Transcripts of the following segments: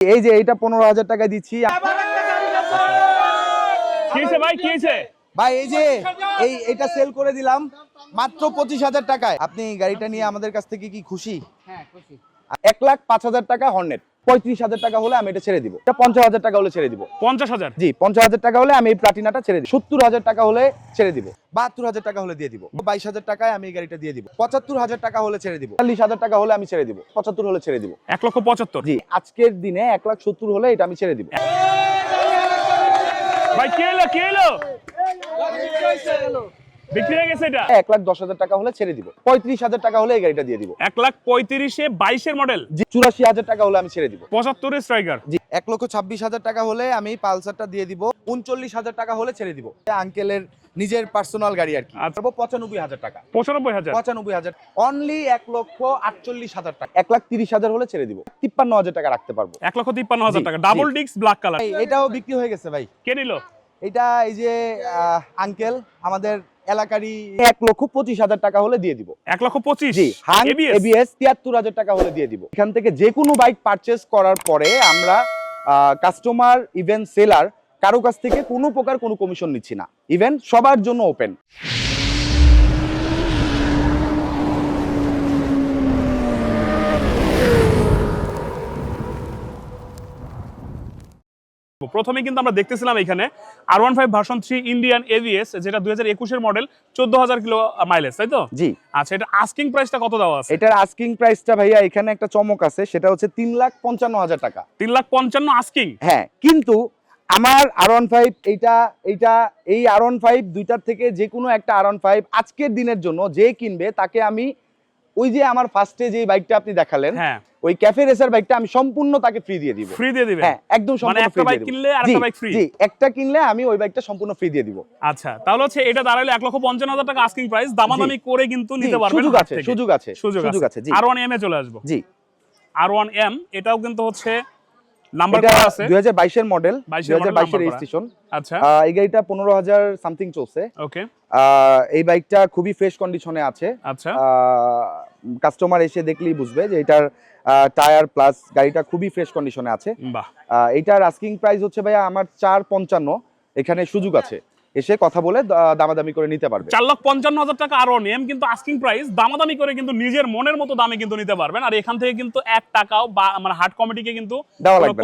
এই যে এইটা পনেরো হাজার টাকা দিচ্ছি। ভাই? এই যে এই এটা সেল করে দিলাম মাত্র পঁচিশ হাজার টাকায়। আপনি গাড়িটা নিয়ে আমাদের কাছ থেকে কি হ্যাঁ খুশি। এক লাখ পাঁচ হাজার টাকা হর্নেট পঁয়ত্রিশ হাজার টাকা হলে আমি এটা ছেড়ে দিব। এটা পঞ্চাশ হাজার টাকা হলে ছেড়ে দিব। পঞ্চাশ হাজার? জি পঞ্চাশ হাজার টাকা হলে আমি এই প্লাটিনাটা ছেড়ে দিই সত্তর হাজার টাকা হলে ছেড়ে দিব। বাহাত্তর হাজার টাকা হলে দিয়ে দিব। বাইশ হাজার টাকায় আমি এই গাড়িটা দিয়ে দিব। পঁচাত্তর হাজার টাকা হলে ছেড়ে দিব। চল্লিশ হাজার টাকা হলে আমি ছেড়ে দিব। পঁচাত্তর হলে ছেড়ে দিব। এক লক্ষ পঁচাত্তর। জি আজকের দিনে এক লাখ সত্তর হলে এটা আমি ছেড়ে দিব। ভাই কি এলো কি এলো? বিক্রি হয়ে গেছে এটা? এক লাখ দশ হাজার টাকা হলে ছেড়ে দিব। পঁয়ত্রিশ হাজার টাকা হলে এই গাড়িটা দিয়ে দিব। এক লাখ পঁয়ত্রিশে বাইশের মডেল চুরাশি হাজার টাকা হলে আমি ছেড়ে দিব। পঁচাত্তরের স্ট্রাইকার জি এক লক্ষ ছাব্বিশ হাজার টাকা হলে আমি পালসারটা দিয়ে দিব। উনচল্লিশ হাজার টাকা হলে ছেড়ে দিব। আঙ্কেলের নিজের পার্সোনাল গাড়ি আর কি। আচ্ছা। পঁচানব্বই হাজার টাকা। পঁচানব্বই হাজার? পঁচানব্বই হাজার। অনলি এক লক্ষ আটচল্লিশ হাজার টাকা। এক লাখ তিরিশ হাজার হলে ছেড়ে দিব। তিপ্পান্ন হাজার টাকা রাখতে পারব। এক লক্ষ তিপ্পান্ন হাজার টাকা। ডাবল। ডিস্ক ব্ল্যাক কালার এটাও বিক্রি হয়ে গেছে ভাই। কে নিল? এটা এই যে আঙ্কেল আমাদের এলাকারই এক লক্ষ পঁচিশ হাজার টাকা হলে দিয়ে দিব। এক লক্ষ পঁচিশ? এবিএস তিয়াত্তর হাজার টাকা হলে দিয়ে দিব। এখান থেকে যে কোনো বাইক পারচেস করার পরে আমরা কাস্টমার ইভেন সেলার কারও কাছ থেকে কোনো প্রকার কোনো কমিশন নিচ্ছি না। ইভেন সবার জন্য ওপেন প্রথমে কিন্তু আমরা দেখতেছিলাম এখানে R one five version three Indian ABS যেটা দুই হাজার একুশের মডেল চোদ্দ হাজার কিলো মাইলেজ তাই তো? জি। আচ্ছা এটা আস্কিং প্রাইসটা কত দেওয়া আছে? এটার আস্কিং প্রাইসটা ভাইয়া এখানে একটা চমক আছে সেটা হচ্ছে তিন লাখ পঞ্চান্ন হাজার টাকা। তিন লাখ পঞ্চান্ন আস্কিং হ্যাঁ কিন্তু আমার আর ওয়ান ফাইভ এইটা এইটা এই আর ওয়ান ফাইভ দুইটার থেকে যে কোনো একটা আর ওয়ান ফাইভ আজকের দিনের জন্য যে কিনবে তাকে আমি ওই যে আমার ফার্স্টে যে বাইকটা আপনি দেখালেন হ্যাঁ। ওই ক্যাফে রেসার বাইকটা আমি সম্পূর্ণ তাকে ফ্রি দিয়ে দিব। ফ্রি দিয়ে দিবেন? হ্যাঁ একদম মানে সম্পূর্ণ একটা বাইক দিয়ে কিনলে আর একটা বাইক ফ্রি জি একটা কিনলে আমি ওই বাইকটা সম্পূর্ণ ফ্রি দিয়ে দিব। আচ্ছা তাহলে হচ্ছে এটা দাঁড়ালে এক লক্ষ পঞ্চান্ন হাজার টাকা আস্কিং প্রাইস দামাদামি করে কিন্তু নিতে পারবেন সুযোগ আছে সুযোগ আছে সুযোগ সুযোগ আছে। জি। আর ওয়ান এম এ চলে আসব। জি। আর ওয়ান এম এটাও কিন্তু হচ্ছে নাম্বার করা আছে? দুই হাজার মডেল 22 এর হাজার model বাইশের number করা। রেজিস্ট্রেশন আচ্ছা। এই গাড়িটা পনেরো হাজার সামথিং চলছে। ওকে আহ, এই বাইকটা খুবই ফ্রেশ কন্ডিশনে আছে। আচ্ছা। কাস্টমার এসে দেখলেই বুঝবে যে এটার টায়ার প্লাস গাড়িটা খুবই ফ্রেশ কন্ডিশনে আছে। বাহ। এটার আস্কিং প্রাইস হচ্ছে ভাইয়া আমার চার পঞ্চান্ন। এখানে সুযোগ আছে। এসে কথা বলে দামাদামি করে নিতে পারবে। চার লক্ষ পঞ্চান্ন হাজার টাকা আর এম কিন্তু আস্কিং প্রাইস দামাদামি করে কিন্তু নিজের মনের মতো দামে কিন্তু নিতে পারবেন। আর এখান থেকে কিন্তু এক টাকাও বা মানে হার্ট কমিটিকে কিন্তু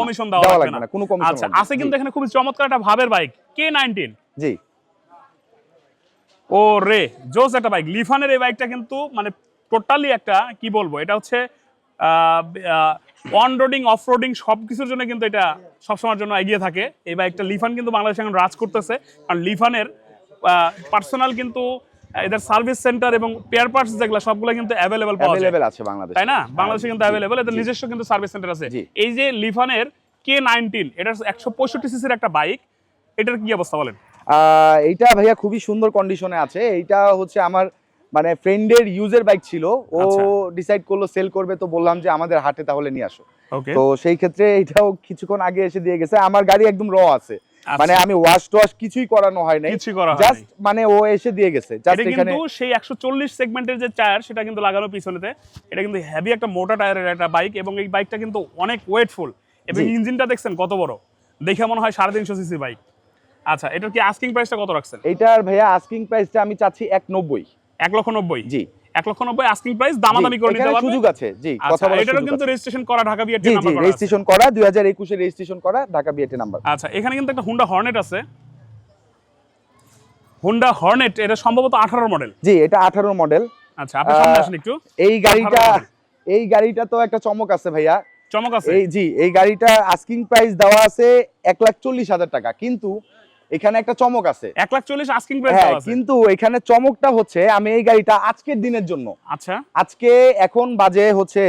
কমিশন দেওয়া লাগবে না। কোনো কমিশন আচ্ছা আছে কিন্তু এখানে খুবই চমৎকার একটা ভাবের বাইক কে নাইনটিন জি। ও রে জোস একটা বাইক লিফানের এই বাইকটা কিন্তু মানে টোটালি একটা কি বলব এটা হচ্ছে অন রোডিং অফ রোডিং সব কিছুর জন্য কিন্তু এটা সবসময়ের জন্য এগিয়ে থাকে। এই বাইকটা লিফান কিন্তু বাংলাদেশে এখন রাজ করতেছে। কারণ লিফানের পার্সোনাল কিন্তু এদের সার্ভিস সেন্টার এবং পেয়ার পার্টস যেগুলো সবগুলো কিন্তু অ্যাভেলেবল পাওয়া যায়। আছে বাংলাদেশে। তাই না? বাংলাদেশে কিন্তু অ্যাভেলেবল এদের নিজস্ব কিন্তু সার্ভিস সেন্টার আছে। এই যে লিফানের কে নাইনটিন এটা একশো পঁয়ষট্টি সিসির একটা বাইক এটার কি অবস্থা বলেন? আহ, এইটা ভাইয়া খুবই সুন্দর কন্ডিশনে আছে। এইটা হচ্ছে আমার মানে ফ্রেন্ডের ইউজের বাইক ছিল ও আচ্ছা। ডিসাইড করল সেল করবে তো বললাম যে আমাদের হাটে তাহলে নিয়ে আসো। তো সেই ক্ষেত্রে এটাও কিছুক্ষণ আগে এসে দিয়ে গেছে আমার গাড়ি একদম র আছে। মানে আমি ওয়াশ টোয়াশ কিছুই করানো হয় নাই। আচ্ছা। কিছুই করা জাস্ট মানে ও এসে দিয়ে গেছে জাস্ট এখানে কিন্তু সেই একশো চল্লিশ সেগমেন্টের যে টায়ার সেটা কিন্তু লাগানো পিছনেতে। এটা কিন্তু হেভি একটা মোটা টায়ারের একটা বাইক এবং এই বাইকটা কিন্তু অনেক ওয়েটফুল এবং ইঞ্জিনটা দেখছেন কত বড়? দেখে মনে হয় সাড়ে তিনশো সিসি বাইক আচ্ছা এটার কি আস্কিং প্রাইসটা কত রাখছেন? এইটার ভাইয়া আস্কিং প্রাইসটা আমি চাচ্ছি এক নব্বই। এক লক্ষ নব্বই। জি। এক লক্ষ নব্বই আস্কিং প্রাইস দামাদামি করে নিতে সুযোগ আছে। জি কথা আচ্ছা বলার এটারও কিন্তু রেজিস্ট্রেশন করা Dhaka BRT G G number আছে। রেজিস্ট্রেশন করা দুই হাজার একুশে রেজিস্ট্রেশন করা ঢাকা বিএটি নাম্বার আচ্ছা এখানে কিন্তু একটা হুন্ডা হর্নেট আছে। হুন্ডা হর্নেট এটা সম্ভবত আঠারো মডেল জি এটা আঠারো মডেল আচ্ছা আপনি সামনে আসেন একটু। এই গাড়িটা এই গাড়িটা তো একটা চমক আছে ভাইয়া। চমক আছে। এই জি এই গাড়িটা আস্কিং প্রাইস দেওয়া আছে এক লাখ চল্লিশ হাজার টাকা। কিন্তু এখানে একটা চমক আছে। এক লাখ চল্লিশ আস্কিং প্রাইস হ্যাঁ কিন্তু এখানে চমকটা হচ্ছে আমি এই গাড়িটা আজকের দিনের জন্য। আচ্ছা। আজকে এখন বাজে হচ্ছে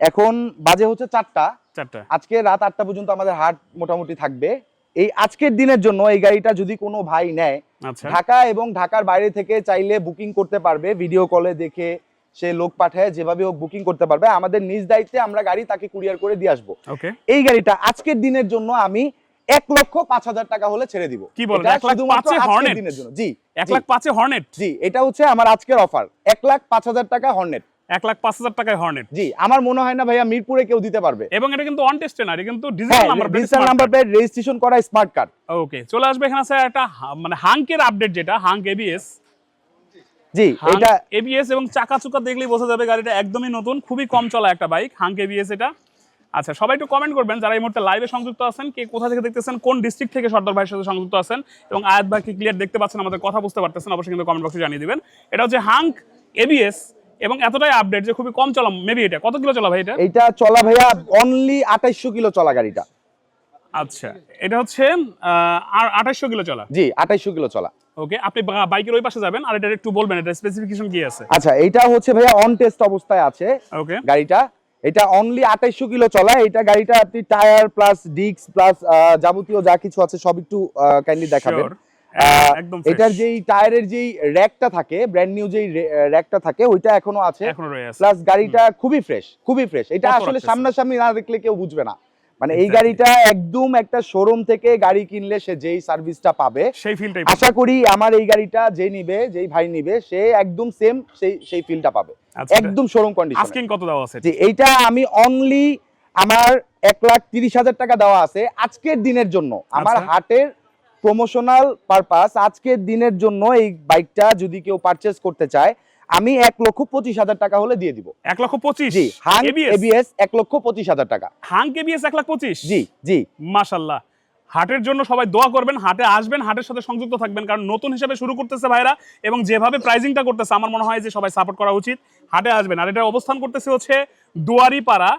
এখন বাজে হচ্ছে চারটা। চারটা। আজকে রাত আটটা পর্যন্ত আমাদের হাট মোটামুটি থাকবে। এই আজকের দিনের জন্য এই গাড়িটা যদি কোনো ভাই নেয় আচ্ছা। ঢাকা এবং ঢাকার বাইরে থেকে চাইলে বুকিং করতে পারবে ভিডিও কলে দেখে সে লোক পাঠায় যেভাবে হোক বুকিং করতে পারবে। আমাদের নিজ দায়িত্বে আমরা গাড়ি তাকে কুরিয়ার করে দিয়ে আসব। এই গাড়িটা আজকের দিনের জন্য আমি এক লক্ষ পাঁচ হাজার টাকা হলে ছেড়ে দিব। কি বলেন? এক লাখ পাঁচে আজকের দিনের জন্য। জি এক লাখ পাঁচে হর্নেট? জি এটা হচ্ছে আমার আজকের অফার এক লাখ পাঁচ হাজার টাকা হর্নেট। এক লাখ পাঁচ হাজার টাকায় হর্নেট? জি আমার মনে হয় না ভাইয়া মিরপুরে কেউ দিতে পারবে। এবং এটা কিন্তু অন টেস্টে না এটা কিন্তু digital number digital number plate registration করা স্মার্ট কার্ড ওকে চলে আসবে এখানে আছে একটা মানে হাঙ্কের আপডেট যেটা হাঙ্ক এবিএস জি এটা এবিএস এবং চাকা চুকা দেখলেই বোঝা যাবে গাড়িটা একদমই নতুন খুবই কম চলা একটা বাইক হাঙ্ক এবিএস এটা। আচ্ছা সবাই একটু কমেন্ট করবেন যারা এই মুহূর্তে লাইভে সংযুক্ত আছেন কে কোথা থেকে দেখতেছেন কোন ডিস্ট্রিক্ট থেকে সর্দার ভাইয়ের সাথে সংযুক্ত আছেন এবং আয়াত ভাই কি ক্লিয়ার দেখতে পাচ্ছেন আমাদের কথা বুঝতে পারতেছেন অবশ্যই কিন্তু কমেন্ট বক্সে জানিয়ে দিবেন। এটা হচ্ছে হাঙ্ক এবিএস এবং এতটাই আপডেট যে খুবই কম চলা মেবি এটা। কত কিলো চলা ভাই এটা? এটা চলা ভাইয়া অনলি আঠাইশশো কিলো চলা গাড়িটা। আচ্ছা এটা হচ্ছে আর আঠাশশো কিলো চলা? জি আঠাইশশো কিলো চলা। ওকে আপনি বাইকের ওই পাশে যাবেন আর এটা একটু বলবেন এটা স্পেসিফিকেশন কি আছে? আচ্ছা এটা হচ্ছে ভাইয়া অন টেস্ট অবস্থায় আছে ওকে গাড়িটা। এটা অনলি আঠাইশশো কিলো চলা। এটা গাড়িটা আপনি টায়ার প্লাস ডিস্ক প্লাস যাবতীয় যা কিছু আছে সব একটু কাইন্ডলি দেখাবেন। এটার যেই টায়ারের যেই র্যাকটা থাকে ব্র্যান্ড নিউ যেই র্যাকটা থাকে ওইটা এখনও আছে। প্লাস গাড়িটা খুবই ফ্রেশ খুবই ফ্রেশ এটা আসলে সামনাসামনি না দেখলে কেউ বুঝবে না। মানে এই গাড়িটা একদম একটা শোরুম থেকে গাড়ি কিনলে সে যেই সার্ভিসটা পাবে। সেই ফিলটাই আশা করি আমার এই গাড়িটা যে নিবে যেই ভাই নিবে সে একদম সেম সেই সেই ফিলটা পাবে। আচ্ছা, একদম শোরুম কন্ডিশন আস্কিং কত দেওয়া আছে? যে এইটা আমি অনলি আমার এক লাখ তিরিশ হাজার টাকা দেওয়া আছে আজকের দিনের জন্য। আমার আচ্ছা। হাটের প্রমোশনাল পারপাস আজকের দিনের জন্য এই বাইকটা যদি কেউ পারচেস করতে চায় আমি এক লক্ষ পঁচিশ হাজার টাকা হলে দিয়ে দিব। এক লক্ষ পঁচিশ? জি হাং এবিএস এক লক্ষ পঁচিশ হাজার টাকা। হাং এবিএস এক লাখ পঁচিশ? জি জি। মাশাল্লাহ। হাটের জন্য সবাই দোয়া করবেন হাটে আসবেন হাটের সাথে সংযুক্ত থাকবেন কারণ নতুন হিসেবে শুরু করতেছে ভাইরা এবং যেভাবে প্রাইজিংটা করতেছে আমার মনে হয় যে সবাই সাপোর্ট করা উচিত। হাটে আসবেন। আর এটা অবস্থান করতেছে হচ্ছে দুয়ারি পাড়া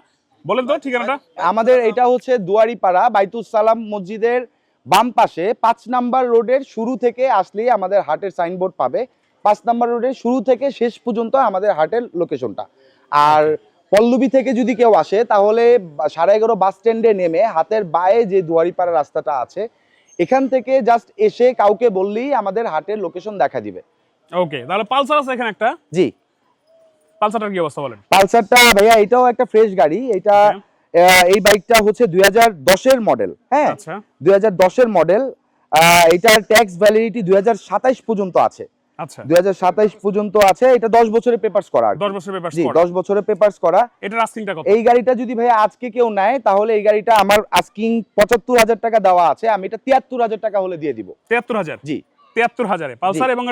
বলেন তো ঠিকানাটা। আমাদের এটা হচ্ছে দুয়ারিপাড়া বাইতুস সালাম মসজিদের বাম পাশে পাঁচ নাম্বার রোডের শুরু থেকে আসলেই আমাদের হাটের সাইনবোর্ড পাবে। পাঁচ নাম্বার রোডের শুরু থেকে শেষ পর্যন্ত আমাদের হাটের লোকেশনটা আর পল্লবী থেকে যদি কেউ আসে তাহলে সাড়ে এগারো বাস স্ট্যান্ডে নেমে হাতের বায়ে যে দুয়ারিপাড়া রাস্তাটা আছে এখান থেকে জাস্ট এসে কাউকে বললেই আমাদের হাটের লোকেশন দেখা দিবে। ওকে তাহলে পালসার আছে এখানে একটা? জি। পালসারটার কি অবস্থা বলেন? পালসারটা ভাইয়া এটাও একটা ফ্রেশ গাড়ি। এটা এই বাইকটা হচ্ছে দুই হাজার দশের মডেল হ্যাঁ? আচ্ছা। দুই হাজার দশের মডেল এটার ট্যাক্স ভ্যালিডিটি দুই পর্যন্ত আছে। আচ্ছা। দুই হাজার সাতাইশ পর্যন্ত আছে এটা বছরের পেপার্স করা জি বছরের পেপার্স করা। এটার আস্কিংটা কত? এই গাড়িটা যদি ভাই আজকে কেউ নেয় তাহলে এই গাড়িটা আমার আস্কিং টাকা দেওয়া আছে আমি এটা তিয়াত্তর হাজার টাকা হলে দিয়ে দিব। তিয়াত্তর হাজার? জি। তিয়াত্তর হাজারে। পালসার এবং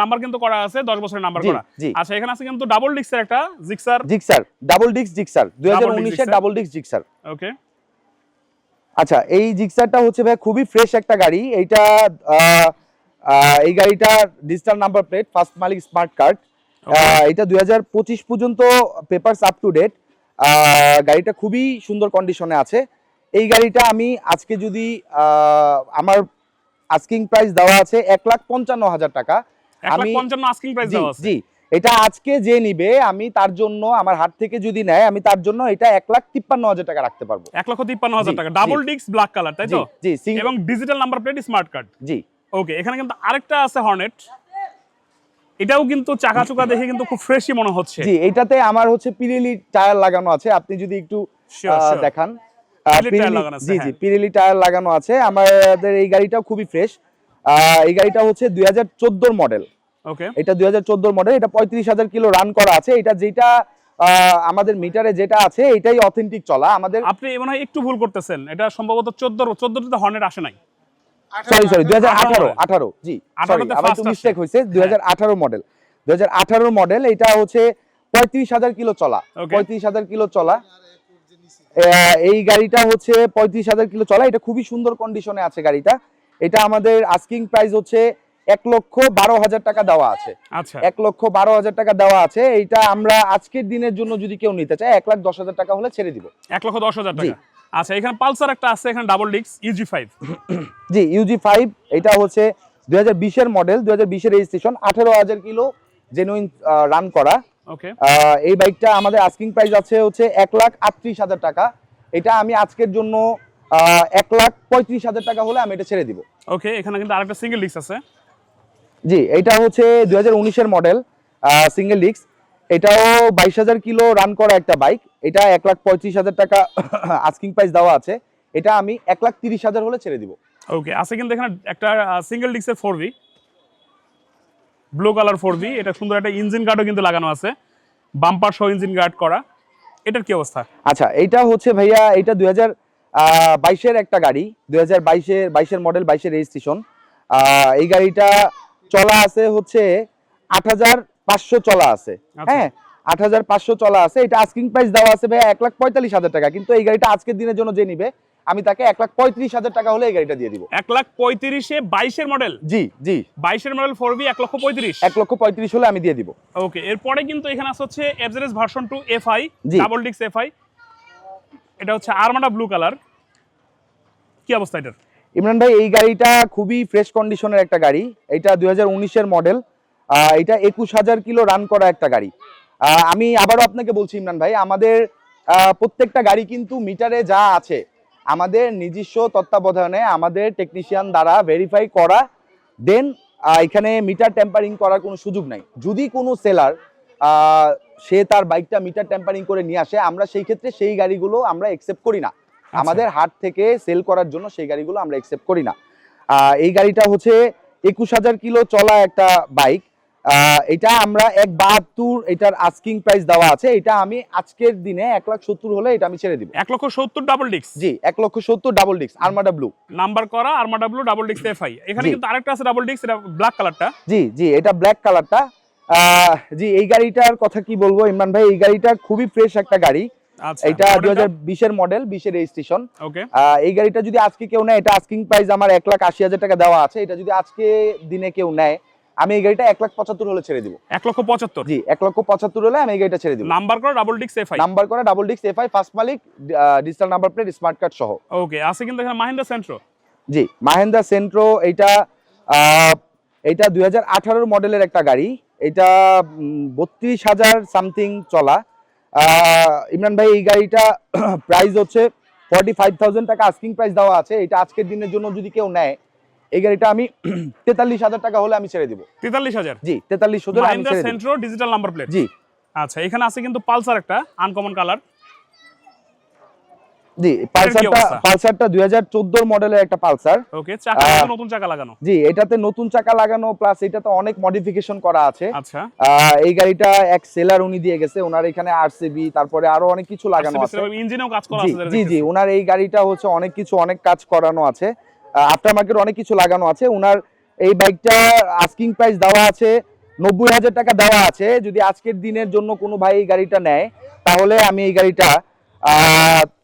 নাম্বার কিন্তু করা আছে দশ বছরের নাম্বার করা। আচ্ছা এখানে আছে কিন্তু ডাবল ডিক্সের একটা জিক্সার জিক্সার ডাবল জিক্সার দুই হাজার উনিশের ডাবল ডিস্ক জিক্সার ওকে আচ্ছা এই জিক্সারটা হচ্ছে ভাই খুবই ফ্রেশ একটা গাড়ি। এইটা আহ, এই গাড়িটা ডিজিটাল নাম্বার প্লেট ফার্স্ট মালিক স্মার্ট কার্ড এটা দুই হাজার পঁচিশ পর্যন্ত পেপারস আপ টু ডেট গাড়িটা খুবই সুন্দর কন্ডিশনে আছে। এই গাড়িটা আমি আজকে যদি আমার আস্কিং প্রাইস দেওয়া আছে এক লাখ পঞ্চান্ন হাজার টাকা। আমি জি এটা আজকে যে নিবে আমি তার জন্য আমার হাত থেকে যদি নেয় আমি তার জন্য এটা এক লাখ তিপ্পান্ন হাজার টাকা রাখতে পারব। এক লক্ষ তিপ্পান্ন হাজার টাকা। ডাবল ডিস্ক ব্ল্যাক কালার তাই তো? জি সিং- এবং digital number plate smart card জি। ওকে এখানে কিন্তু আরেকটা আছে হর্নেট এটাও কিন্তু চাকা চুকা দেখে কিন্তু খুব ফ্রেশই মনে হচ্ছে। জি এটাতে আমার হচ্ছে পিরিলি টায়ার লাগানো আছে। আপনি যদি একটু দেখান। জি জি হ্যাঁ। পিরিলি টায়ার লাগানো আছে। আমাদের এই গাড়িটাও খুবই ফ্রেশ এই গাড়িটা হচ্ছে দুই হাজার মডেল ওকে এটা দুই হাজার মডেল এটা পঁয়ত্রিশ হাজার কিলো রান করা আছে। এটা যেটা আমাদের মিটারে যেটা আছে এটাই অথেন্টিক চলা। আমাদের আপনি মনে হয় একটু ভুল করতেছেন। এটা সম্ভবত চোদ্দ চোদ্দতে হর্নেট আসে নাই। সরি সরি দুই হাজার আঠারো আঠারো। জি সরি আমার মিস্টেক হয়েছে দুই হাজার আঠারো মডেল দুই হাজার আঠারো মডেল এটা হচ্ছে পঁয়ত্রিশ হাজার কিলো চলা। পঁয়ত্রিশ হাজার কিলো চলা। এই গাড়িটা হচ্ছে পঁয়ত্রিশ হাজার কিলো চলা। এটা খুবই সুন্দর কন্ডিশনে আছে গাড়িটা। এটা আমাদের আস্কিং প্রাইস হচ্ছে এক লক্ষ বারো হাজার টাকা দেওয়া আছে। আচ্ছা। এক লক্ষ বারো হাজার টাকা দেওয়া আছে। এইটা আমরা আজকের দিনের জন্য যদি কেউ নিতে চায় এক লাখ দশ হাজার টাকা হলে ছেড়ে দিব। এক লক্ষ দশ হাজার টাকা? আচ্ছা এখানে পালসার একটা আছে এখানে ডাবল ডিক্স UG five G UG five এটা হচ্ছে দুই হাজার বিশের মডেল দুই হাজার বিশের রেজিস্ট্রেশন আঠেরো হাজার কিলো জেনুইন রান করা। ওকে এই বাইকটা আমাদের আস্কিং প্রাইস আছে হচ্ছে এক লাখ আটত্রিশ হাজার টাকা। এটা আমি আজকের জন্য এক লাখ পঁয়ত্রিশ হাজার টাকা হলে আমি এটা ছেড়ে দিব। ওকে এখানে কিন্তু আরেকটা সিঙ্গেল ডিক্স আছে। জি এটা হচ্ছে দুই হাজার উনিশের মডেল সিঙ্গেল ডিস্ক এটাও বাইশ হাজার কিলো রান করা একটা বাইক এটা এক লাখ পঁয়ত্রিশ হাজার টাকা আস্কিং প্রাইস দেওয়া আছে। এটা আমি এক লাখ তিরিশ হাজার হলে ছেড়ে দিব। ওকে আছে কিন্তু এখানে একটা single ডিক্সের four V blue colour four V এটা সুন্দর একটা ইঞ্জিন গার্ডও কিন্তু লাগানো আছে। বাম্পার সহ ইঞ্জিন গার্ড করা। এটার কি অবস্থা? আচ্ছা এইটা হচ্ছে ভাইয়া এটা দুই হাজার বাইশের একটা গাড়ি। দুই হাজার বাইশের বাইশের মডেল বাইশের রেজিস্ট্রেশন এই গাড়িটা চলা আছে হচ্ছে আট হাজার পাঁচশো চলা আছে। আচ্ছা। হ্যাঁ আট হাজার পাঁচশো চলা আছে। এটা আস্কিং প্রাইস দেওয়া আছে ভাইয়া এক লাখ পঁয়তাল্লিশ হাজার টাকা। কিন্তু এই গাড়িটা আজকের দিনের জন্য যে নিবে আমি তাকে এক লাখ পঁয়ত্রিশ হাজার টাকা হলে এই গাড়িটা দিয়ে দিব। এক লাখ পঁয়ত্রিশে বাইশের মডেল জি জি। বাইশের মডেল ফোর বি এক লক্ষ পঁয়ত্রিশ? এক লক্ষ পঁয়ত্রিশ হলে আমি দিয়ে দিব। ওকে এরপরে কিন্তু এখানে আছে হচ্ছে FZS version two F I G. Double ডিক্স এফ আই এটা হচ্ছে আরমাডা ব্লু কালার কি অবস্থা এটার? ইমরান ভাই এই গাড়িটা খুবই ফ্রেশ কন্ডিশনের একটা গাড়ি। এটা দুই হাজার উনিশের মডেল এটা একুশ হাজার কিলো রান করা একটা গাড়ি। আহ, আমি আবারও আপনাকে বলছি ইমরান ভাই আমাদের প্রত্যেকটা গাড়ি কিন্তু মিটারে যা আছে আমাদের নিজস্ব তত্ত্বাবধানে আমাদের টেকনিশিয়ান দ্বারা ভেরিফাই করা দেন এখানে মিটার টেম্পারিং করার কোনো সুযোগ নাই। যদি কোনো সেলার সে তার বাইকটা মিটার টেম্পারিং করে নিয়ে আসে আমরা সেই ক্ষেত্রে সেই গাড়িগুলো আমরা একসেপ্ট করি না। আমাদের হাট থেকে সেল করার জন্য সেই গাড়িগুলো আমরা একসেপ্ট করি না। এই গাড়িটা হচ্ছে একুশ হাজার কিলো চলা একটা বাইক এটা আমরা এক বাহাত্তর এটার আস্কিং প্রাইস দেওয়া আছে। এটা আমি আজকের দিনে এক লাখ সত্তর হলে এটা আমি ছেড়ে দিব। এক লক্ষ সত্তর ডাবল ডিক্স জি এক লক্ষ সত্তর double disc armada blue number করা আরমাডা ব্লু ডাবল ডিক্স এফ আই এখানে কিন্তু আরেকটা আছে ডাবল ডিক্স এটা ব্ল্যাক কালারটা জি জি এটা ব্ল্যাক কালারটা জি এই গাড়িটার কথা কি বলব ইমরান ভাই? এই গাড়িটা খুবই ফ্রেশ একটা গাড়ি। আচ্ছা এটা দুই হাজার বিশের মডেল বিশের রেজিস্ট্রেশন এই গাড়িটা যদি আজকে কেউ নেয় এটা আস্কিং প্রাইস আমার এক লাখ আশি হাজার টাকা দেওয়া আছে। এটা যদি আজকে দিনে কেউ নেয় আমি এই গাড়িটা এক লাখ পঁচাত্তর হলে ছেড়ে দিব। এক লক্ষ পঁচাত্তর? জি এক লক্ষ পঁচাত্তর হলে আমি এই গাড়িটা ছেড়ে দিব। নাম্বার করা ডাবল ডিক্স এফ আই নাম্বার করা ডাবল ডিস্ক এফআই ফার্স্ট মালিক digital number plate smart card সহ। ওকে আছে কিন্তু এখানে মাহিন্দ্রা সেন্ট্রো জি মাহেন্দ্রা সেন্ট্রো এটা এটা দুই হাজার আঠারোর মডেলের একটা গাড়ি। এটা বত্রিশ হাজার সামথিং চলা। ইমরান ভাই এই গাড়িটা প্রাইস হচ্ছে ফর্টি ফাইভ থাউজেন্ড টাকা। আস্কিং প্রাইস দেওয়া আছে। এটা আজকের দিনের জন্য যদি কেউ নেয় এই গাড়িটা আমি তেতাল্লিশ হাজার টাকা হলে আমি ছেড়ে দিব। তেতাল্লিশ হাজার? জি তেতাল্লিশ দিব। সেন্ট্রো ডিজিটাল নাম্বার প্লেট জি। আচ্ছা এখানে আছে কিন্তু পালসার একটা আনকমন কালার জি পালসারটা পালসারটা দুই হাজার চোদ্দোর মডেলের একটা পালসার। ওকে চাকা নতুন চাকা লাগানো? জি এটাতে নতুন চাকা লাগানো প্লাস এটাতে অনেক মডিফিকেশন করা আছে। আচ্ছা। এই গাড়িটা এক সেলার উনি দিয়ে গেছে ওনার এখানে আরসিবি তারপরে আরও অনেক কিছু লাগানো আছে। ইঞ্জিনেও কাজ করা জি আছে জি জি ওনার এই গাড়িটা হচ্ছে অনেক কিছু অনেক কাজ করানো আছে। আফটার মার্কেট অনেক কিছু লাগানো আছে। ওনার এই বাইকটা আস্কিং প্রাইস দেওয়া আছে নব্বই হাজার টাকা দেওয়া আছে। যদি আজকের দিনের জন্য কোনো ভাই এই গাড়িটা নেয় তাহলে আমি এই গাড়িটা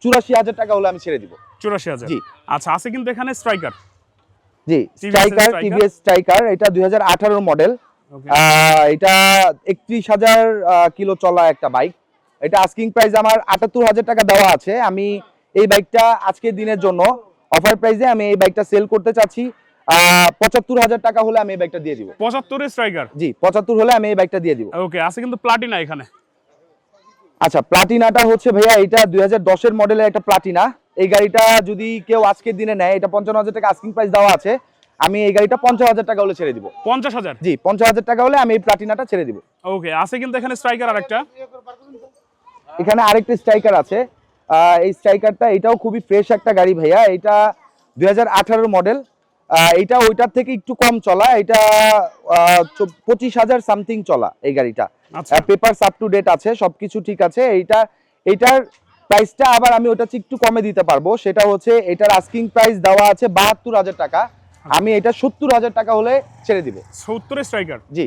চুরাশি হাজার টাকা হলে আমি ছেড়ে দিব। চুরাশি হাজার। জি। আচ্ছা আছে কিন্তু এখানে স্ট্রাইকার জি স্ট্রাইকার টিভিএস স্ট্রাইকার এটা দুই হাজার মডেল আহ, এটা একত্রিশ হাজার কিলো চলা একটা বাইক এটা আস্কিং প্রাইস আমার আটাত্তর হাজার টাকা দেওয়া আছে। আমি এই বাইকটা আজকের দিনের জন্য অফার প্রাইসে আমি এই বাইকটা সেল করতে চাচ্ছি। পঁচাত্তর হাজার টাকা হলে আমি এই বাইকটা দিয়ে দিব। স্ট্রাইকার জি পঁচাত্তর হলে আমি এই বাইকটা দিয়ে দিব। ওকে আছে কিন্তু প্লাটিনা এখানে। আচ্ছা প্লাটিনাটা হচ্ছে ভাইয়া এটা দুই হাজার মডেলের একটা প্লাটিনা এই গাড়িটা যদি কেউ আজকের দিনে নেয় এটা পঞ্চান্ন হাজার টাকা আস্কিং প্রাইস দেওয়া আছে। আমি এই গাড়িটা পঞ্চাশ হাজার টাকা হলে ছেড়ে দিব। পঞ্চাশ হাজার? জি পঞ্চাশ হাজার টাকা হলে আমি এই প্লাটিনাটা ছেড়ে দিব। ওকে আছে কিন্তু এখানে স্ট্রাইকার আরেকটা। এখানে আরেকটা স্ট্রাইকার আছে। এই স্ট্রাইকারটা এটাও খুবই ফ্রেশ একটা গাড়ি ভাইয়া। এটা দুই মডেল এটা ওইটার থেকে একটু কম চলা এটা পঁচিশ হাজার সামথিং চলা এই গাড়িটা। আচ্ছা। পেপার আপ টু ডেট আছে সবকিছু ঠিক আছে। এইটা এটার প্রাইসটা আবার আমি ওটা একটু কমে দিতে পারব। সেটা হচ্ছে এটার আস্কিং প্রাইস দেওয়া আছে বাহাত্তর হাজার টাকা। আমি এটা সত্তর হাজার টাকা হলে ছেড়ে দিব। সত্তরের স্ট্রাইকার জি।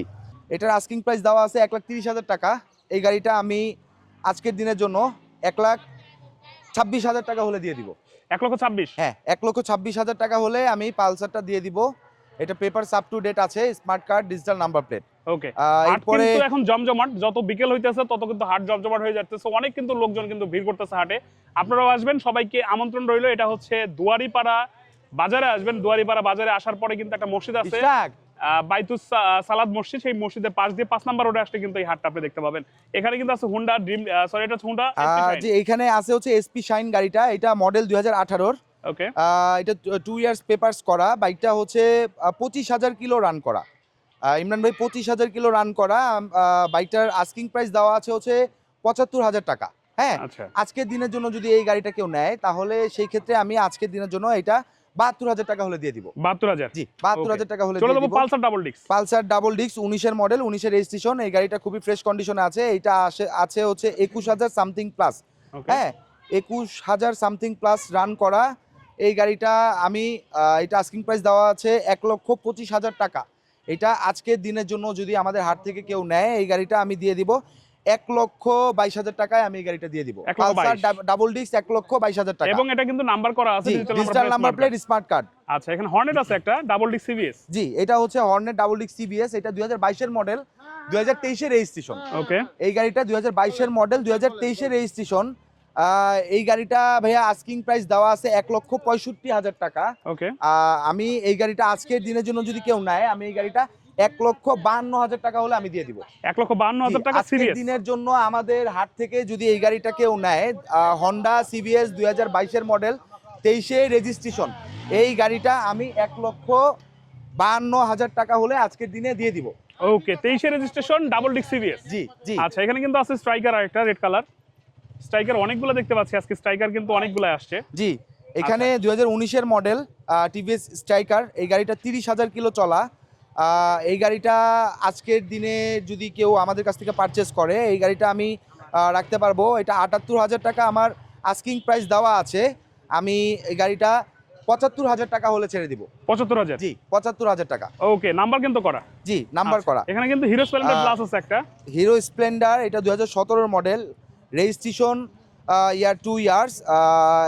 এটার আস্কিং প্রাইস দেওয়া আছে এক লাখ তিরিশ হাজার টাকা। এই গাড়িটা আমি আজকের দিনের জন্য এক লাখ ছাব্বিশ হাজার টাকা হলে দিয়ে দিব। এক লক্ষ ছাব্বিশ? হ্যাঁ এক লক্ষ ছাব্বিশ হাজার টাকা হলে আমি পালসারটা দিয়ে দিব। এটা পেপার আপ টু ডেট আছে smart card digital number plate okay এরপরে এখন জমজমাট যত বিকেল হইতেছে তত কিন্তু হাট জমজমাট হয়ে যাচ্ছে। অনেক কিন্তু লোকজন কিন্তু ভিড় করতেছে হাটে। আপনারাও আসবেন সবাইকে আমন্ত্রণ রইল। এটা হচ্ছে দুয়ারিপাড়া বাজারে আসবেন। দুয়ারিপাড়া বাজারে আসার পরে কিন্তু একটা মসজিদ আছে। বাইতুস সালাদ মসজিদ সেই মসজিদের পাশ দিয়ে পাঁচ নাম্বার রোডে আসলে কিন্তু এই হাটটা আপনি দেখতে পাবেন। এখানে কিন্তু আছে হুন্ডা ড্রিম সরি এটা হুন্ডা যে এইখানে আছে হচ্ছে এসপি শাইন গাড়িটা এটা মডেল দুই হাজার আঠারোর। ওকে এটা টু ইয়ার্স পেপারস করা বাইকটা হচ্ছে পঁচিশ হাজার কিলো রান করা। ইমরান ভাই পঁচিশ হাজার কিলো রান করা বাইকটার আস্কিং প্রাইস দেওয়া আছে হচ্ছে পঁচাত্তর হাজার টাকা। হ্যাঁ আচ্ছা। আজকের দিনের জন্য যদি এই গাড়িটা কেউ নেয় তাহলে সেই ক্ষেত্রে আমি আজকের দিনের জন্য এটা বাহাত্তর হাজার টাকা হলে দিয়ে দিব। বাহাত্তর হাজার? জি বাহাত্তর হাজার টাকা হলে চলে দিয়ে যাব দিব। পালসার ডাবল ডিক্স পালসার ডাবল ডিস্ক উনিশের মডেল উনিশের রেজিস্ট্রেশন। এই গাড়িটা খুবই ফ্রেশ কন্ডিশনে আছে। এইটা আসে আছে হচ্ছে একুশ হাজার সামথিং প্লাস হ্যাঁ একুশ হাজার সামথিং প্লাস রান করা। এই গাড়িটা আমি এটা আস্কিং প্রাইস দেওয়া আছে এক লক্ষ পঁচিশ হাজার টাকা। এটা আজকের দিনের জন্য যদি আমাদের হাট থেকে কেউ নেয় এই গাড়িটা আমি দিয়ে দিব। এক লক্ষ বাইশ হাজার টাকায় আমি এই গাড়িটা দিয়ে দিব। পালসার ডাবল ডিস্ক এক লক্ষ বাইশ হাজার টাকা। এবং এটা কিন্তু নাম্বার করা আছে digital number plate smart card আচ্ছা এখানে হর্নেট আছে একটা ডাবল ডিক্স সিবিএস জি এটা হচ্ছে হর্নেট ডাবল ডিস্ক সিবিএস এটা দুই হাজার বাইশের মডেল দুই হাজার তেইশের রেজিস্ট্রেশন ওকে এই গাড়িটা দুই হাজার বাইশের মডেল দুই হাজার তেইশের রেজিস্ট্রেশন এই গাড়িটা ভাইয়া আস্কিং প্রাইস দেওয়া আছে এক লক্ষ পঁয়ষট্টি হাজার টাকা। ওকে আহ, আমি এই গাড়িটা আজকের দিনের জন্য যদি কেউ নেয় আমি এই গাড়িটা এক লক্ষ বান্ন হাজার টাকা হলে আমি দিয়ে দিব। এক লক্ষ বান্ন হাজার টাকা সিরিয়াস দিনের জন্য আমাদের হাট থেকে যদি এই গাড়িটা কেউ নেয় হন্ডা সিবিএস দুই হাজার বাইশের মডেল তেইশে রেজিস্ট্রেশন এই গাড়িটা আমি এক লক্ষ বান্ন হাজার টাকা হলে আজকের দিনে দিয়ে দিব। ওকে তেইশে রেজিস্ট্রেশন ডাবল ডিক্স সিবিএস জি জি। আচ্ছা এখানে কিন্তু আছে স্ট্রাইকার আর একটা রেড কালার স্ট্রাইকার অনেকগুলো দেখতে পাচ্ছি আজকে স্ট্রাইকার কিন্তু অনেকগুলো আসছে। জি এখানে আচ্ছা। দুই হাজার উনিশের মডেল টিভিএস স্ট্রাইকার এই গাড়িটা তিরিশ হাজার কিলো চলা। এই গাড়িটা আজকের দিনে যদি কেউ আমাদের কাছ থেকে পারচেস করে এই গাড়িটা আমি রাখতে পারব। এটা আটাত্তর হাজার টাকা আমার আস্কিং প্রাইস দেওয়া আছে। আমি এই গাড়িটা পঁচাত্তর হাজার টাকা হলে ছেড়ে দিব। পঁচাত্তর হাজার? জি পঁচাত্তর হাজার টাকা। ওকে নাম্বার কিন্তু করা। জি নাম্বার আচ্ছা, করা। এখানে কিন্তু হিরো স্প্লেন্ডার প্লাস আছে একটা। হিরো স্প্লেন্ডার এটা দু হাজার model registration year two years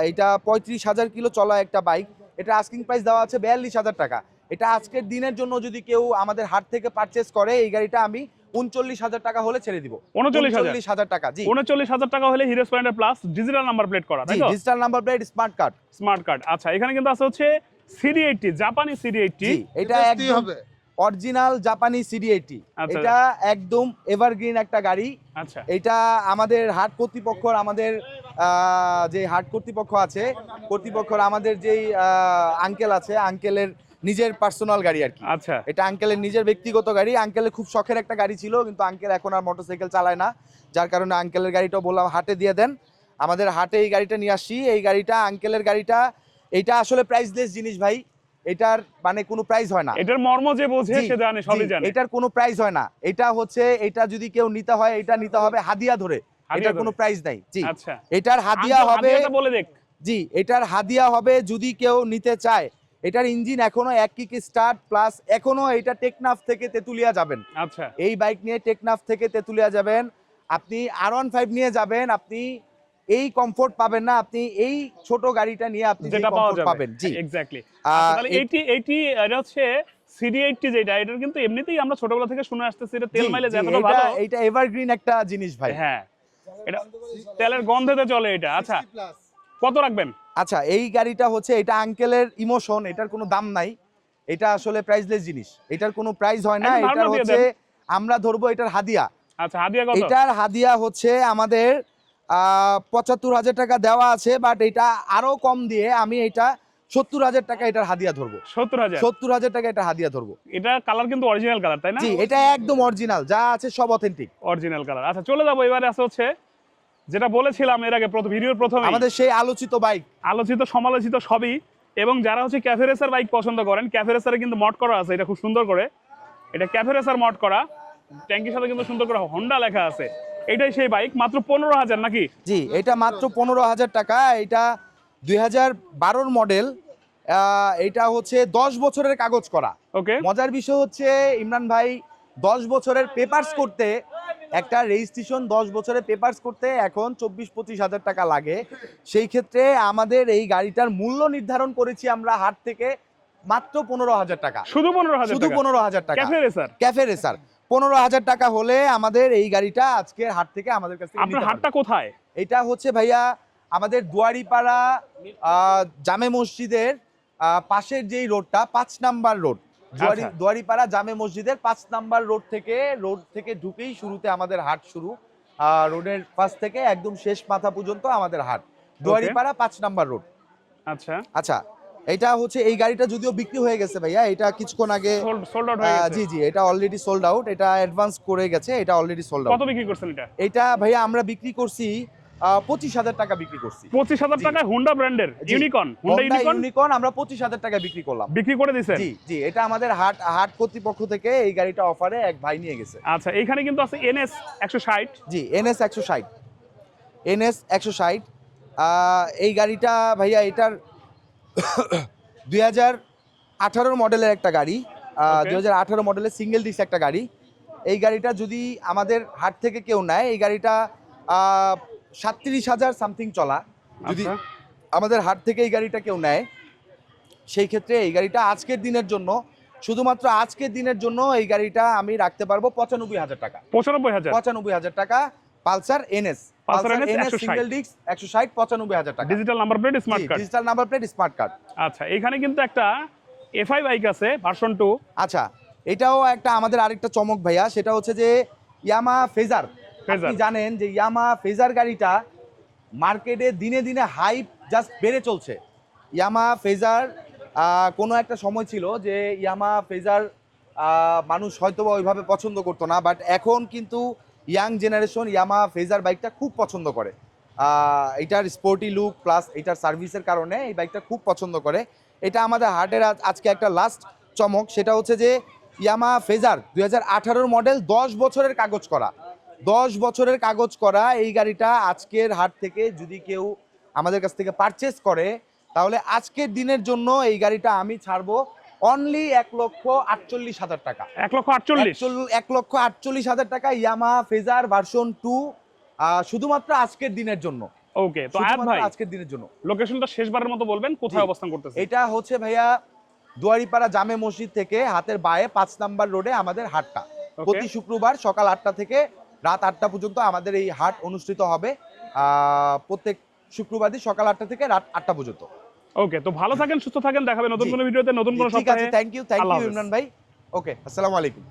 এটা পঁয়ত্রিশ হাজার কিলো চলা একটা বাইক এটা আস্কিং প্রাইস দেওয়া আছে বিয়াল্লিশ হাজার টাকা। এটা আজকের দিনের জন্য যদি কেউ আমাদের হাট থেকে পারচেস করে এই গাড়িটা আমি উনচল্লিশ হাজার টাকা হলে ছেড়ে দিব। উনচল্লিশ হাজার? টাকা জি। উনচল্লিশ হাজার টাকা হলে Hero Splendor plus digital number plate করা digital number plate smart card smart card আচ্ছা এখানে কিন্তু আছে হচ্ছে সিডি এইটটি জাপানি সিডি এইটটি এটা একদম অরিজিনাল জাপানি সিডি এইটি। এটা একদম এভারগ্রিন একটা গাড়ি। আচ্ছা। এটা আমাদের হাট কর্তৃপক্ষর আমাদের আহ, যে হাট কর্তৃপক্ষ আছে কর্তৃপক্ষর আমাদের যেই আঙ্কেল আছে আঙ্কেলের নিজের পার্সোনাল গাড়ি আর কি। আচ্ছা। এটা আঙ্কেলের নিজের ব্যক্তিগত গাড়ি। আঙ্কেলের খুব শখের একটা গাড়ি ছিল কিন্তু আঙ্কেল এখন আর মোটরসাইকেল চালায় না। যার কারণে আঙ্কেলের গাড়িটাও বললাম হাটে দিয়ে দেন। আমাদের হাটে এই গাড়িটা নিয়ে আসি এই গাড়িটা আঙ্কেলের গাড়িটা এটা আসলে প্রাইসলেস জিনিস ভাই। এটার মানে কোনো প্রাইস হয় না। এটার মর্ম যে বোঝে সে জানে সবই জানে। এটার কোনো প্রাইস হয় না। এটা হচ্ছে এটা যদি কেউ নিতে হয় এটা নিতে হবে হাদিয়া ধরে। এটার কোনো। প্রাইস নাই। জি। আচ্ছা। এটার হাদিয়া হবে বলে দেখ। জি এটার হাদিয়া হবে যদি কেউ নিতে চায়। এটার ইঞ্জিন এখনও এক কিক স্টার্ট প্লাস এখনও এটা টেকনাফ থেকে তেতুলিয়া যাবেন। আচ্ছা। এই বাইক নিয়ে টেকনাফ থেকে তেতুলিয়া যাবেন। আপনি আর ওয়ান ফাইভ নিয়ে যাবেন আপনি এই কমফোর্ট পাবেন না আপনি এই ছোট গাড়িটা নিয়ে আপনি যেটা পাওয়া যাবে। পাবেন। জি। এক্স্যাক্টলি তাহলে এই- এইটি এইটি এটা হচ্ছে সিডি এইটটি যেটা এটার কিন্তু এমনিতেই আমরা ছোটবেলা থেকে শুনে আসতেছি এটা তেল মাইলেজ এটা ভালো। এটা এভারগ্রিন একটা জিনিস ভাই। হ্যাঁ। এটা তেলের গন্ধেতে চলে এটা। আচ্ছা। কত রাখবেন? আচ্ছা এই গাড়িটা হচ্ছে এটা আঙ্কেলের ইমোশন এটার কোনো দাম নাই। এটা আসলে প্রাইসলেস জিনিস। এটার কোনো প্রাইস হয় না এটার হচ্ছে আমরা ধরবো এটার হাদিয়া। আচ্ছা হাদিয়া কত? এটার হাদিয়া হচ্ছে আমাদের পঁচাত্তর হাজার টাকা দেওয়া আছে বাট এটা আরও কম দিয়ে আমি এটা সত্তর হাজার টাকা এটার হাদিয়া ধরবো। সত্তর হাজার? সত্তর হাজার টাকা এটা হাদিয়া ধরবো। এটা কালার কিন্তু অরিজিনাল কালার তাই না? জি এটা একদম অরিজিনাল যা আছে সব অথেন্টিক অরিজিনাল কালার আচ্ছা চলে যাব এবারে আছে হচ্ছে যেটা বলেছিলাম এর আগে প্রথম ভিডিওর প্রথমে আমাদের সেই আলোচিত বাইক। আলোচিত সমালোচিত সবই। এবং যারা হচ্ছে ক্যাফে রেসার বাইক পছন্দ করেন ক্যাফে রেসারে কিন্তু মড করা আছে এটা খুব সুন্দর করে। এটা ক্যাফে রেসার মড করা। ট্যাঙ্কির সাথে কিন্তু সুন্দর করে হন্ডা লেখা আছে। এটাই সেই বাইক মাত্র পনেরো হাজার নাকি? জি এটা মাত্র পনেরো হাজার টাকা। এটা দুই হাজার বারোর মডেল। এটা হচ্ছে দশ বছরের কাগজ করা। ওকে মজার বিষয় হচ্ছে ইমরান ভাই দশ বছরের পেপার্স করতে একটা রেজিস্ট্রেশন দশ বছরের পেপার্স করতে এখন চব্বিশ পঁচিশ হাজার টাকা লাগে। সেই ক্ষেত্রে আমাদের এই গাড়িটার মূল্য নির্ধারণ করেছি আমরা হাট থেকে মাত্র পনেরো হাজার টাকা। শুধু পনেরো হাজার শুধু পনেরো হাজার টাকা। ক্যাফে রেসার ক্যাফে রেসার পনেরো হাজার টাকা হলে আমাদের এই গাড়িটা আজকের হাট থেকে আমাদের কাছে আপনার হাটটা কোথায়? এটা হচ্ছে ভাইয়া আমাদের দুয়ারিপাড়া আহ, জামে মসজিদের পাশের যেই রোডটা পাঁচ নাম্বার রোড। দুয়ারিপাড়া জামে মসজিদের পাঁচ নাম্বার রোড থেকে রোড থেকে ঢুকেই শুরুতে আমাদের হাট শুরু। রোডের পাশ থেকে একদম শেষ মাথা পর্যন্ত আমাদের হাট। দুয়ারিপাড়া পাঁচ নাম্বার রোড। আচ্ছা। আচ্ছা এটা হচ্ছে এই গাড়িটা যদিও বিক্রি হয়ে গেছে ভাইয়া এটা কিছুক্ষণ আগে সোল্ড সোল্ড আউট হয়ে গেছে। জি জি এটা অলরেডি সোল্ড আউট এটা অ্যাডভান্স করে গেছে এটা অলরেডি সোল্ড আউট কত বিক্রি করছেন এটা? এটা ভাইয়া আমরা বিক্রি করছি পঁচিশ হাজার টাকা বিক্রি করছি। পঁচিশ হাজার জি। টাকায় হুন্ডা ব্র্যান্ডের। Unicorn Honda Unicorn? আমরা পঁচিশ হাজার টাকা বিক্রি করলাম। বিক্রি করে দিছেন জি জি এটা আমাদের হাট হাট কর্তৃপক্ষ থেকে এই গাড়িটা অফারে এক ভাই নিয়ে গেছে। আচ্ছা এখানে কিন্তু আছে এনএস একশো ষাট। জি এনএস একশো ষাট। এনএস একশো ষাট। এই গাড়িটা ভাইয়া এটার দুই হাজার আঠারোর মডেলের একটা গাড়ি. দুই হাজার আঠারো মডেলের সিঙ্গেল ডিস্ক একটা গাড়ি। এই গাড়িটা যদি আমাদের হাট থেকে কেউ নেয় এই গাড়িটা সাতত্রিশ হাজার সামথিং চলা। যদি আচ্ছা। আমাদের হাট থেকে এই গাড়িটা কেউ নেয় সেই ক্ষেত্রে এই গাড়িটা আজকের দিনের জন্য শুধুমাত্র আজকের দিনের জন্য এই গাড়িটা আমি রাখতে পারব পঁচানব্বই হাজার টাকা। পঁচানব্বই হাজার? পঁচানব্বই হাজার টাকা Pulsar NS. Pulsar NS NS 160 single disc একশো ষাট পঁচানব্বই হাজার টাকা। Digital number plate smart card digital number plate smart card আচ্ছা এখানে কিন্তু একটা এফআই বাইক আছে ভার্সন আচ্ছা এটাও একটা আমাদের আরেকটা চমক ভাইয়া সেটা হচ্ছে যে ইয়ামা ফেজার। আপনি জানেন যে ইয়ামা ফেজার গাড়িটা মার্কেটে দিনে দিনে হাইপ জাস্ট বেড়ে চলছে। ইয়ামা ফেজার কোনো একটা সময় ছিল যে ইয়ামা ফেজার মানুষ হয়তো বা ওইভাবে পছন্দ করতো না বাট এখন কিন্তু ইয়াং জেনারেশন ইয়ামা ফেজার বাইকটা খুব পছন্দ করে। এটার স্পোর্টি লুক প্লাস এটার সার্ভিসের কারণে এই বাইকটা খুব পছন্দ করে। এটা আমাদের হার্টের আজকে একটা লাস্ট চমক, সেটা হচ্ছে যে ইয়ামা ফেজার দুই হাজার মডেল দশ বছরের কাগজ করা। দশ বছরের কাগজ করা এই গাড়িটা আজকের হাট থেকে যদি কেউ আমাদের কাছ থেকে পারচেস করে তাহলে আজকের দিনের জন্য এই গাড়িটা আমি ছাড়বো অনলি এক লক্ষ আটচল্লিশ হাজার টাকা। এক লক্ষ আটচল্লিশ? এক লক্ষ আটচল্লিশ হাজার টাকা ইয়ামা ফেজার ভার্সন টু শুধুমাত্র আজকের দিনের জন্য। ওকে তো আয়াত ভাই আজকের দিনের জন্য। লোকেশনটা শেষবারের মতো বলবেন কোথায়। অবস্থান করতেছে? এটা হচ্ছে ভাইয়া দুয়ারিপাড়া জামে মসজিদ থেকে হাতের বায়ে পাঁচ নাম্বার রোডে আমাদের হাটটা। প্রতি শুক্রবার সকাল আটটা থেকে রাত আটটা পর্যন্ত আমাদের এই হাট অনুষ্ঠিত হবে আহ, প্রত্যেক শুক্রবারই সকাল আটটা থেকে রাত আটটা পর্যন্ত। ওকে তো ভালো থাকেন সুস্থ থাকেন দেখাবেন নতুন কোনো ভিডিওতে নতুন কোনো ঠিক আছে সপ্তাহে। Thank you thank you. Imran ভাই। ওকে আসসালামু আলাইকুম।